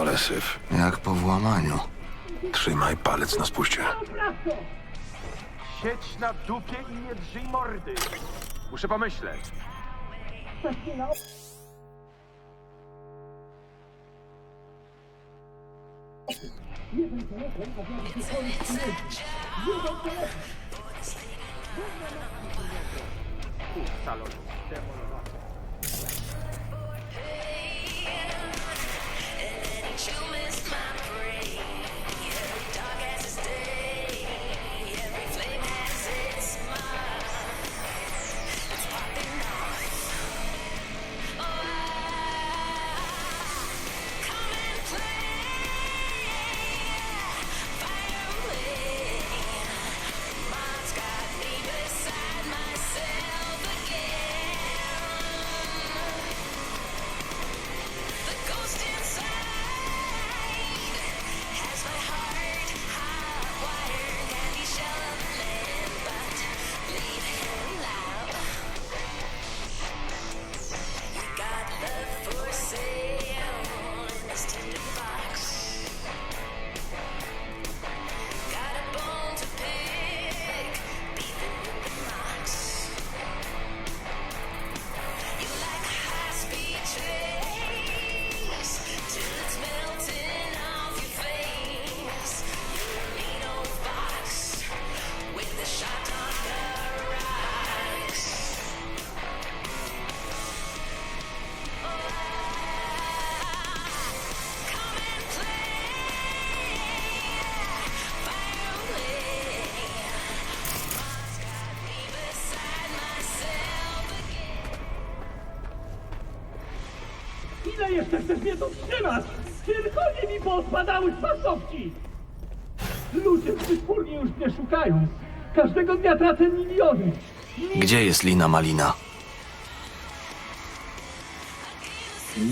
Ale syf. Jak po włamaniu. Trzymaj palec na spuście. Sieć na dupie i nie drzyj mordy. Muszę pomyśleć. Salon. Ile jeszcze chcesz mnie tu trzymać? Tylko nie mi poodpadały twarzowci! Ludzie wytwórni już mnie szukają. Każdego dnia tracę miliony. Gdzie jest Lina Malina?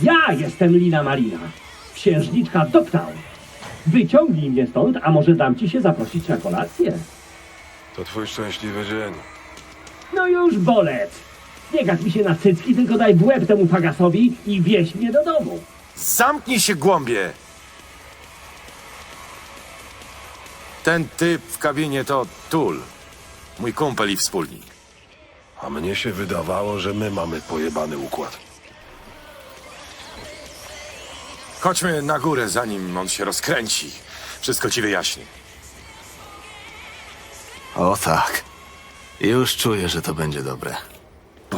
Ja jestem Lina Malina, księżniczka Dogtown. Wyciągnij mnie stąd, a może dam ci się zaprosić na kolację. To twój szczęśliwy dzień. No już bolec. Nie gaz mi się na cycki, tylko daj w łeb temu fagasowi i wieź mnie do domu. Zamknij się, głąbie! Ten typ w kabinie to Tul. Mój kumpel i wspólnik. A mnie się wydawało, że my mamy pojebany układ. Chodźmy na górę, zanim on się rozkręci. Wszystko ci wyjaśnię. O tak. Już czuję, że to będzie dobre.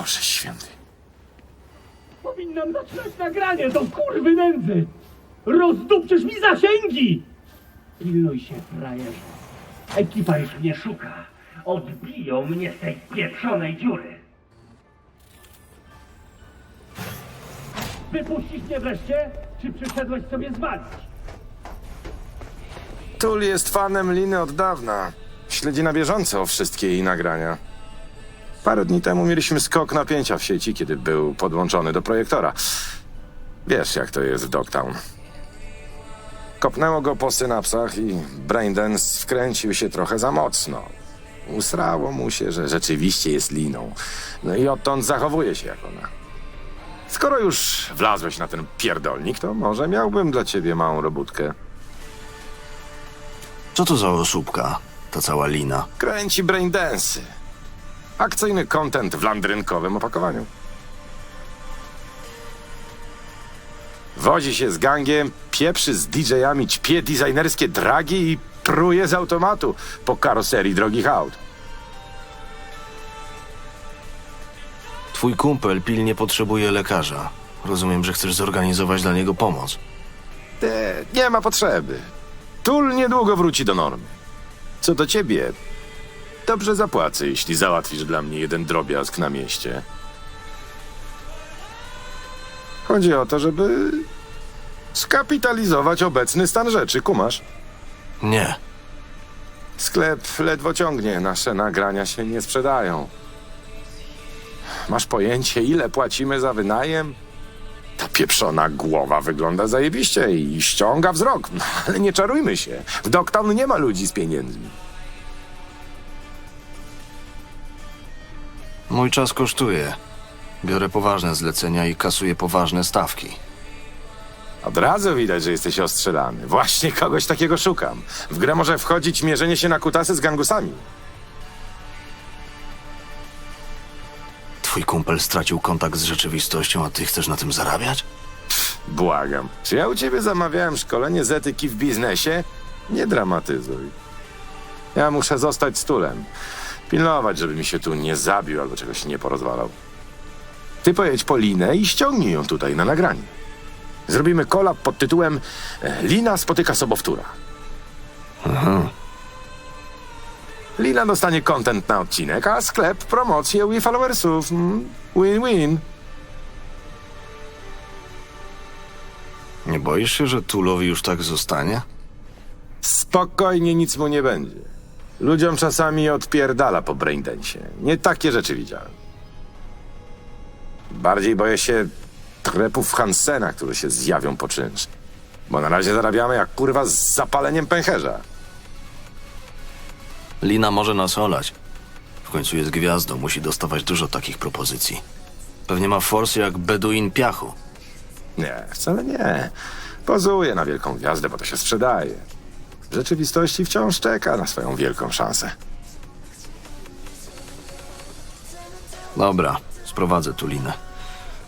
Boże święty. Powinnam zaczynać nagranie do kurwy nędzy. Rozdupczysz mi zasięgi. Pilnuj się, frajerze. Ekipa już mnie szuka. Odbiją mnie z tej pieprzonej dziury. Wypuścisz mnie wreszcie, czy przyszedłeś sobie zwalić? Tul jest fanem Liny od dawna. Śledzi na bieżąco wszystkie jej nagrania. Parę dni temu mieliśmy skok napięcia w sieci, kiedy był podłączony do projektora. Wiesz, jak to jest w Dogtown. Kopnęło go po synapsach i Braindance wkręcił się trochę za mocno. Usrało mu się, że rzeczywiście jest liną. No i odtąd zachowuje się jak ona. Skoro już wlazłeś na ten pierdolnik, to może miałbym dla ciebie małą robótkę. Co to za osóbka? Ta cała Lina. Kręci braindensy. Akcyjny content w landrynkowym opakowaniu. Wozi się z gangiem, pieprzy z DJ-ami, ćpie designerskie dragi i pruje z automatu po karoserii drogich aut. Twój kumpel pilnie potrzebuje lekarza. Rozumiem, że chcesz zorganizować dla niego pomoc. Te, nie ma potrzeby. Tul niedługo wróci do normy. Co do ciebie, dobrze zapłacę, jeśli załatwisz dla mnie jeden drobiazg na mieście. Chodzi o to, żeby skapitalizować obecny stan rzeczy, kumasz? Nie. Sklep ledwo ciągnie, nasze nagrania się nie sprzedają. Masz pojęcie, ile płacimy za wynajem? Ta pieprzona głowa wygląda zajebiście i ściąga wzrok, no, ale nie czarujmy się. W Dogtown nie ma ludzi z pieniędzmi. Mój czas kosztuje. Biorę poważne zlecenia i kasuję poważne stawki. Od razu widać, że jesteś ostrzelany. Właśnie kogoś takiego szukam. W grę może wchodzić mierzenie się na kutasy z gangusami. Twój kumpel stracił kontakt z rzeczywistością, a ty chcesz na tym zarabiać? Błagam. Czy ja u ciebie zamawiałem szkolenie z etyki w biznesie? Nie dramatyzuj. Ja muszę zostać stulem. Pilnować, żeby mi się tu nie zabił albo czegoś nie porozwalał. Ty pojedź po Linę i ściągnij ją tutaj na nagranie. Zrobimy kolab pod tytułem e, Lina spotyka sobowtóra. Lina dostanie content na odcinek, a sklep promocję jej followersów. Mm, Win-win. Nie boisz się, że Tulowi już tak zostanie? Spokojnie, nic mu nie będzie. Ludziom czasami odpierdala po braindensie. Nie takie rzeczy widziałem. Bardziej boję się trepów Hansena, które się zjawią po czynsz. Bo na razie zarabiamy jak kurwa z zapaleniem pęcherza. Lina może nas olać. W końcu jest gwiazdą, musi dostawać dużo takich propozycji. Pewnie ma forsy jak Beduin piachu. Nie, wcale nie. Pozuje na wielką gwiazdę, bo to się sprzedaje. W rzeczywistości wciąż czeka na swoją wielką szansę. Dobra, sprowadzę tu Linę.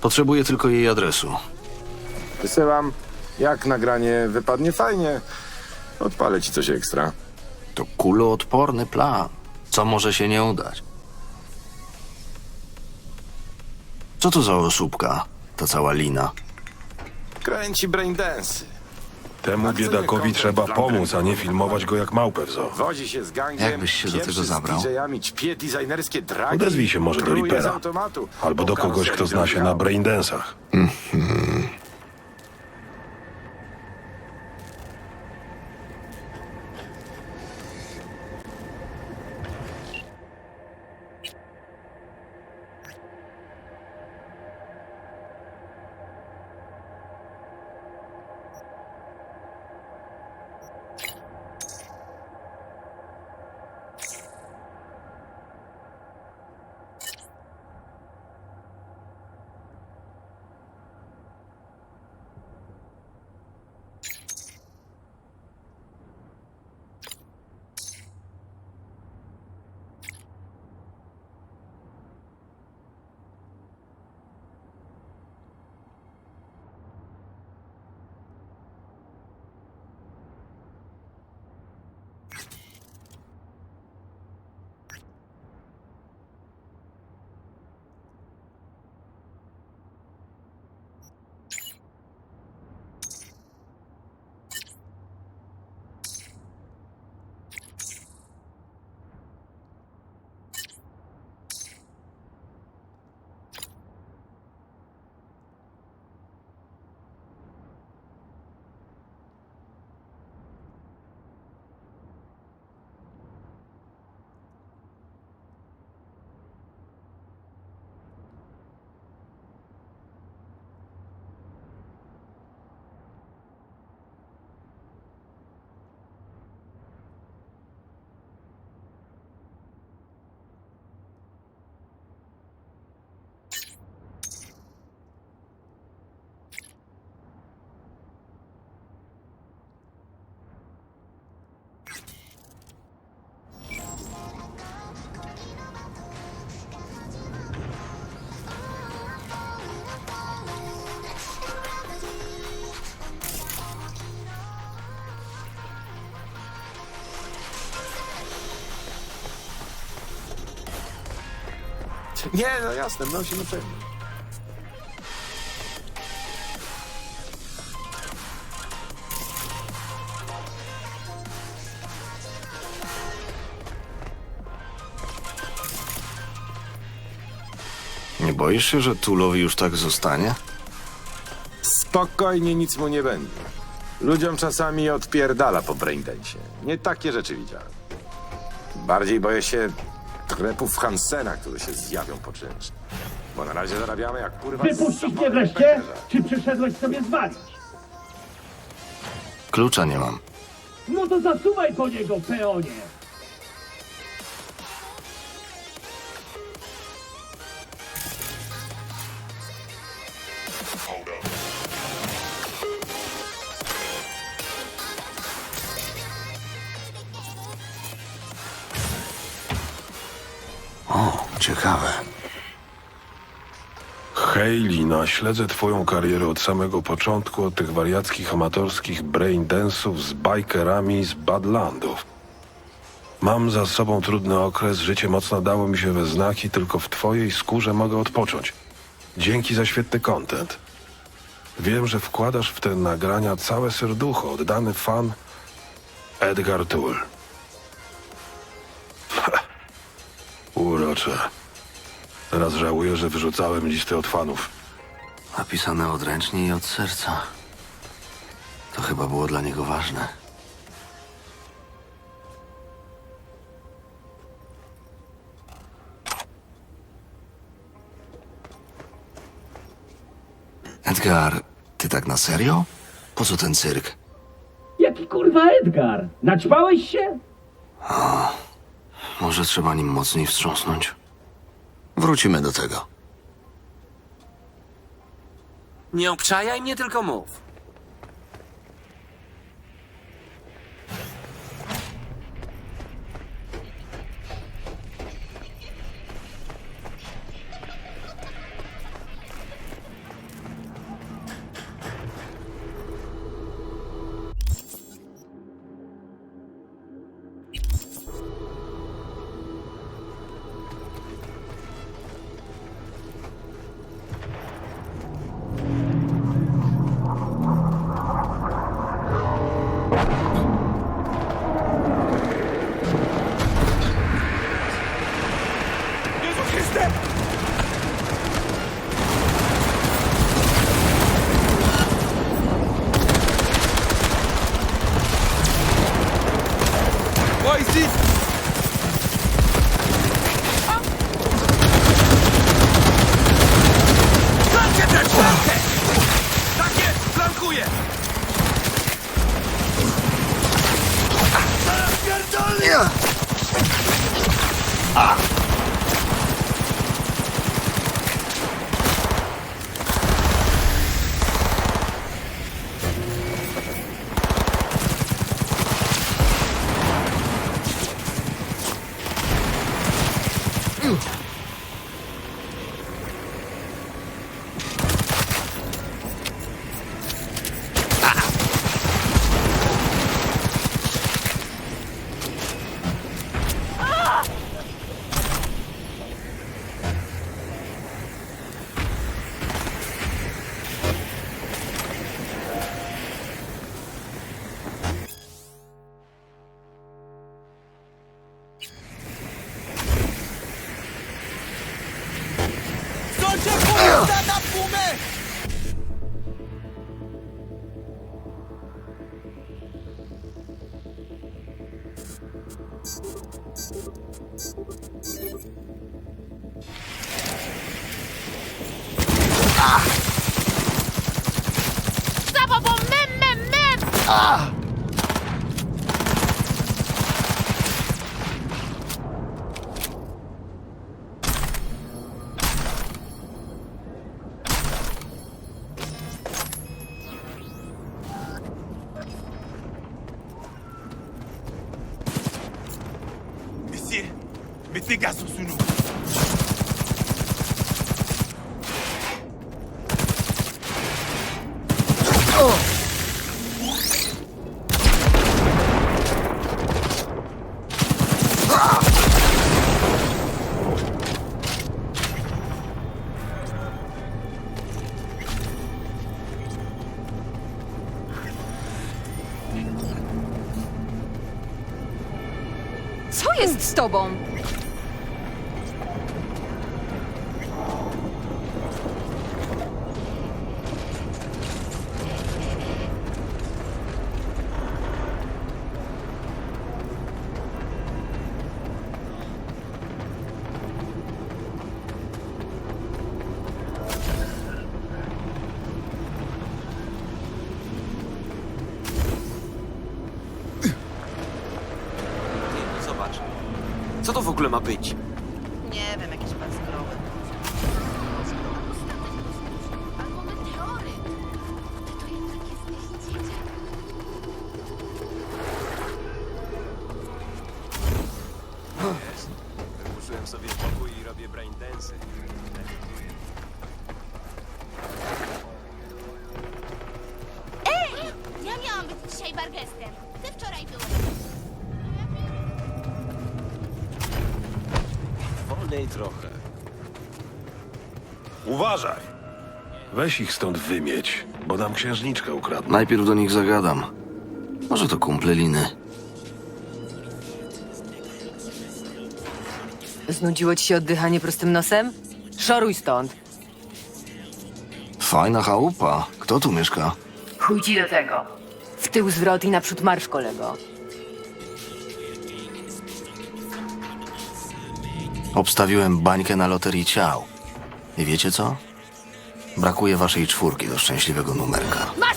Potrzebuję tylko jej adresu. Wysyłam. Jak nagranie wypadnie fajnie, odpalę ci coś ekstra. To kuloodporny plan. Co może się nie udać? Co to za osóbka? Ta cała Lina. Kręci braindance. Temu biedakowi trzeba pomóc, a nie filmować go jak małpę w zoo. Się z gangiem, Jakbyś się do pieprzy tego z zabrał? DJ-ami, ćpie designerskie dragi. Odezwij się może do truje z Reapera. automatu. Albo do kogoś, kto zna się na braindensach. Nie, no jasne, no się nie przejmuj. Nie boisz się, że Tulowi już tak zostanie? Spokojnie, nic mu nie będzie. Ludziom czasami odpierdala po braindensie. Nie takie rzeczy widziałem. Bardziej boję się trepów Hansena, które się zjawią po czynsz. Bo na razie zarabiamy jak kurwa z Wypuścić mnie wreszcie? Czy przyszedłeś sobie zwalić? Klucza nie mam. No to zasuwaj po niego, peonie! Haylina, śledzę twoją karierę od samego początku, od tych wariackich, amatorskich braindance'ów z bikerami z Badlandów. Mam za sobą trudny okres, życie mocno dało mi się we znaki, tylko w twojej skórze mogę odpocząć. Dzięki za świetny content. Wiem, że wkładasz w te nagrania całe serducho, oddany fan Edgar Tull. Urocze. Teraz żałuję, że wyrzucałem listy od fanów. Napisane odręcznie i od serca. To chyba było dla niego ważne. Edgar, ty tak na serio? Po co ten cyrk? Jaki kurwa Edgar? Naćpałeś się? Może trzeba nim mocniej wstrząsnąć? Wrócimy do tego. Nie obczajaj mnie, tylko mów. Sous nous. Co jest z tobą? Co to w ogóle ma być? Wolniej trochę. Uważaj! Weź ich stąd wymieć, bo nam księżniczkę ukradną. Najpierw do nich zagadam. Może to kumple liny. Znudziło ci się oddychanie prostym nosem? Szoruj stąd. Fajna chałupa. Kto tu mieszka? Chuj ci do tego. W tył zwrot i naprzód marsz, kolego. Obstawiłem bańkę na loterii ciał. I wiecie co? Brakuje waszej czwórki do szczęśliwego numerka. Masz,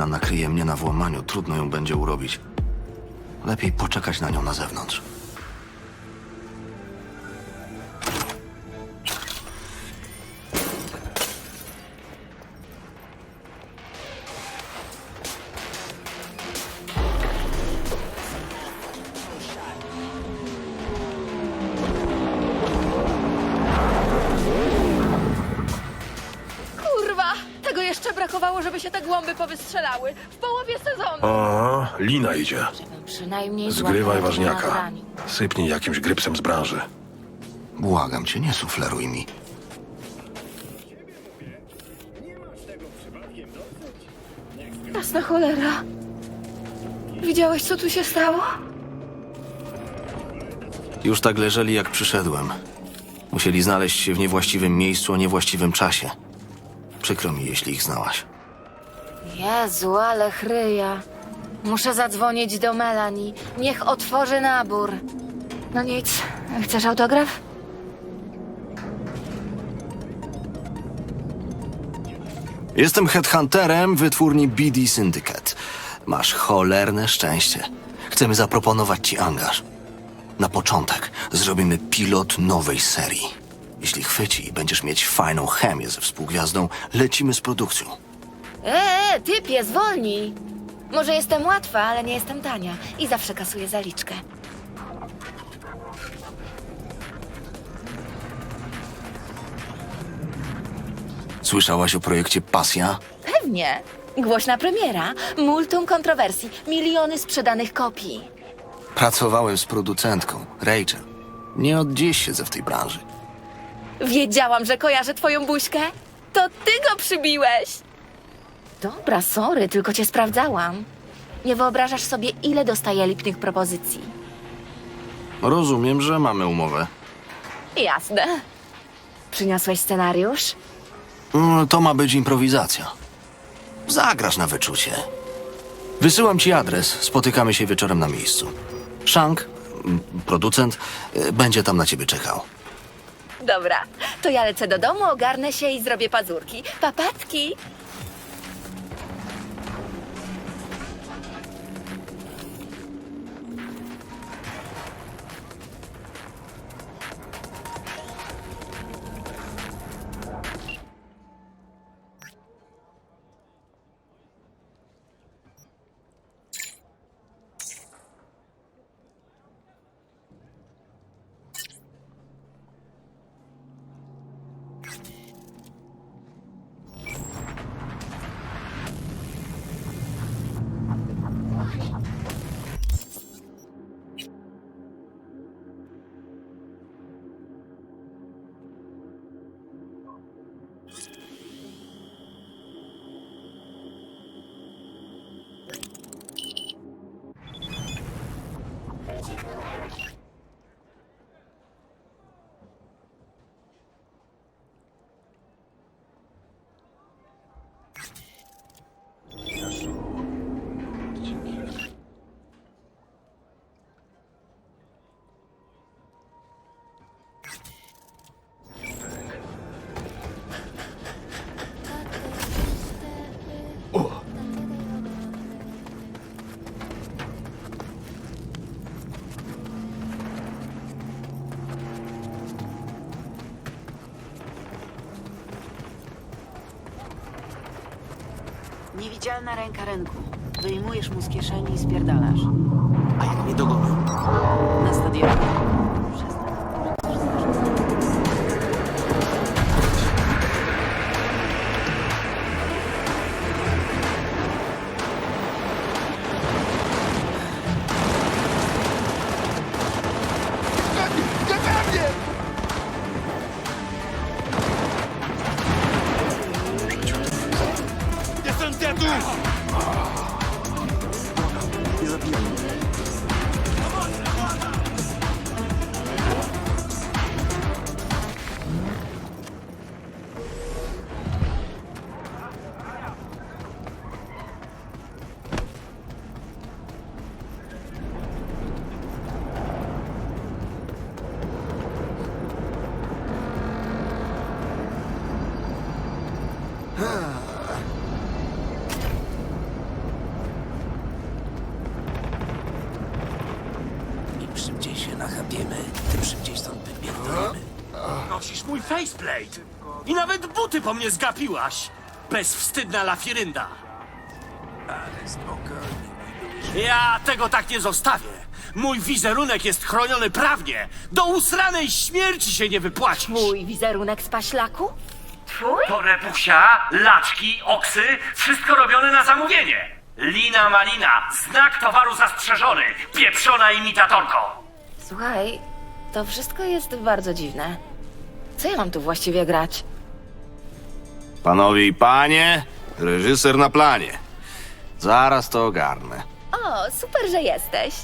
Lina nakryje mnie na włamaniu, trudno ją będzie urobić. Lepiej poczekać na nią na zewnątrz. Lina idzie. Przynajmniej Zgrywaj ważniaka. Sypnij jakimś grypsem z branży. Błagam cię, nie sufleruj mi. Jasna cholera. Widziałeś, co tu się stało? Już tak leżeli, jak przyszedłem. Musieli znaleźć się w niewłaściwym miejscu o niewłaściwym czasie. Przykro mi, jeśli ich znałaś. Jezu, ale chryja. Muszę zadzwonić do Melanie. Niech otworzy nabór. No nic. Chcesz autograf? Jestem headhunterem wytwórni BD Syndicate. Masz cholerne szczęście. Chcemy zaproponować ci angaż. Na początek zrobimy pilot nowej serii. Jeśli chwyci i będziesz mieć fajną chemię ze współgwiazdą, lecimy z produkcją. Eee, typie, zwolnij. Może jestem łatwa, ale nie jestem tania. I zawsze kasuję zaliczkę. Słyszałaś o projekcie Pasja? Pewnie. Głośna premiera. Multum kontrowersji. Miliony sprzedanych kopii. Pracowałem z producentką, Rachel. Nie od dziś siedzę w tej branży. Wiedziałam, że kojarzę twoją buźkę. To ty go przybiłeś. Dobra, sorry, tylko cię sprawdzałam. Nie wyobrażasz sobie, ile dostaję lipnych propozycji. Rozumiem, że mamy umowę. Jasne. Przyniosłeś scenariusz? Mm, To ma być improwizacja. Zagrasz na wyczucie. Wysyłam ci adres, spotykamy się wieczorem na miejscu. Shank, mm, producent, y, będzie tam na ciebie czekał. Dobra, to ja lecę do domu, ogarnę się i zrobię pazurki. Papatki! Niewidzialna ręka ręku. Wyjmujesz mu z kieszeni i spierdalasz. A jak mnie dogonią? Na stadionie. Faceplate! I nawet buty po mnie zgapiłaś! Bezwstydna lafirynda! Ale spokojnie, Ja tego tak nie zostawię! Mój wizerunek jest chroniony prawnie! Do usranej śmierci się nie wypłacisz! Mój wizerunek z paślaku? Twój? To repusia, laczki, oksy, wszystko robione na zamówienie. Lina Malina, znak towaru zastrzeżony, pieprzona imitatorko. Słuchaj, to wszystko jest bardzo dziwne. Co ja mam tu właściwie grać? Panowie i panie, reżyser na planie. Zaraz to ogarnę. O, super, że jesteś.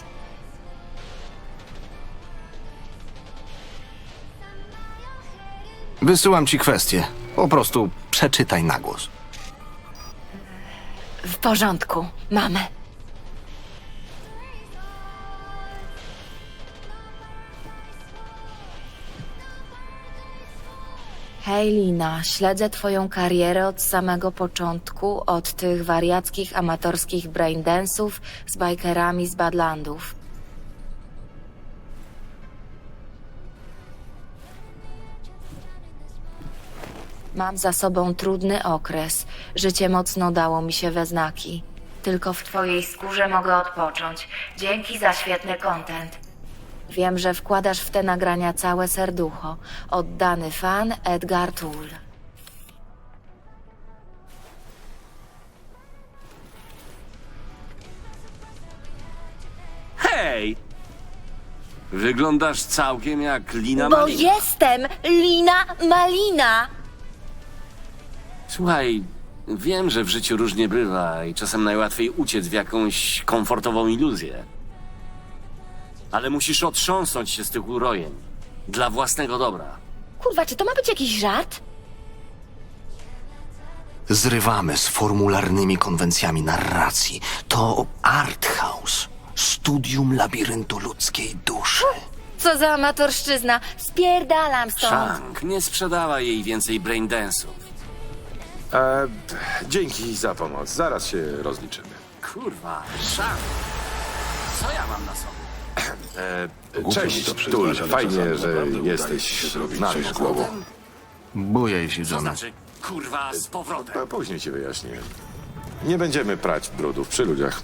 Wysyłam ci kwestię. Po prostu przeczytaj na głos. W porządku, mamy. Hej Lina, śledzę twoją karierę od samego początku, od tych wariackich amatorskich braindensów z bajkerami z Badlandów. Mam za sobą trudny okres. Życie mocno dało mi się we znaki. Tylko w twojej skórze mogę odpocząć. Dzięki za świetny content. Wiem, że wkładasz w te nagrania całe serducho. Oddany fan Edgar Tool. Hej! Wyglądasz całkiem jak Lina Bo Malina. jestem Lina Malina! Słuchaj, wiem, że w życiu różnie bywa i czasem najłatwiej uciec w jakąś komfortową iluzję. Ale musisz otrząsnąć się z tych urojeń. Dla własnego dobra. Kurwa, czy to ma być jakiś żart? Zrywamy z formularnymi konwencjami narracji. To art house. Studium labiryntu ludzkiej duszy. Co za amatorszczyzna. Spierdalam stąd. Shank, nie sprzedała jej więcej braindance'ów. E, dzięki za pomoc. Zaraz się rozliczymy. Kurwa, Shank! Co ja mam na sobie? Głupio mi Cześć, Tul. Fajnie, że jesteś z nami z głową. Bujaj się, To John. znaczy, kurwa, z powrotem. A później ci wyjaśnię. Nie będziemy prać brudów przy ludziach.